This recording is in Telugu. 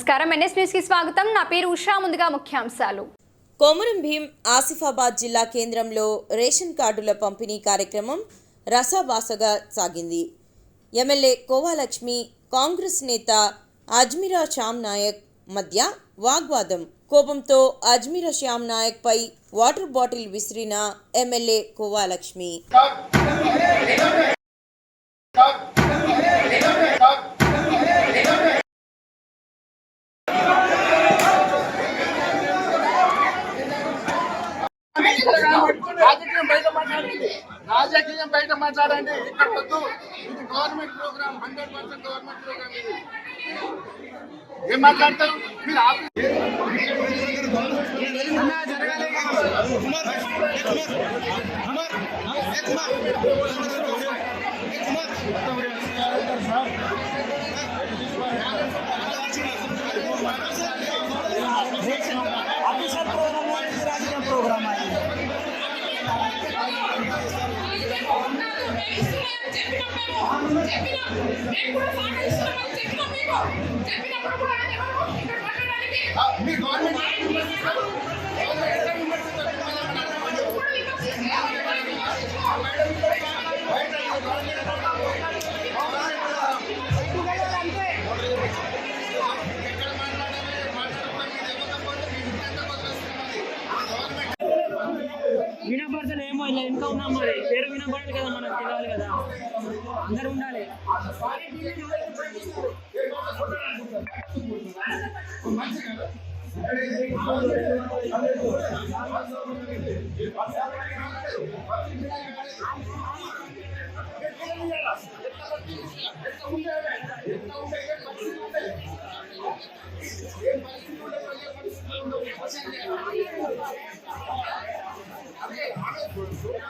నమస్కారం. ఎన్ఎస్ న్యూస్కి స్వాగతం. నా పేరు ఉషా. ముందుగా ముఖ్యాంశాలు. కొమురం భీం ఆసిఫాబాద్ జిల్లా కేంద్రంలో రేషన్ కార్డుల పంపిణీ కార్యక్రమం రసాబాసగా సాగింది. ఎమ్మెల్యే కోవాలక్ష్మి కాంగ్రెస్ నేత అజ్మీరా శ్యామ్ నాయక్ మధ్య వాగ్వాదం. కోపంతో అజ్మీరా శ్యామ్ నాయక్ పై వాటర్ బాటిల్ విసిరిన ఎమ్మెల్యే కోవాలక్ష్మి. రాజకీయం బయట మాట్లాడండి ఇక్కడ వద్దు ఇది government program hundred percent government program ఇది ఏం మాట్లాడతారు మీరు ఆఫీస్ మీ గవర్నమెంట్ వినపడతలే ఏమో ఇలా ఇంకా ఉన్నాం మరి. పేరు వినబడాలి కదా మనకు తెలియాలి కదా. అందరూ ఉండాలి. అదే 啊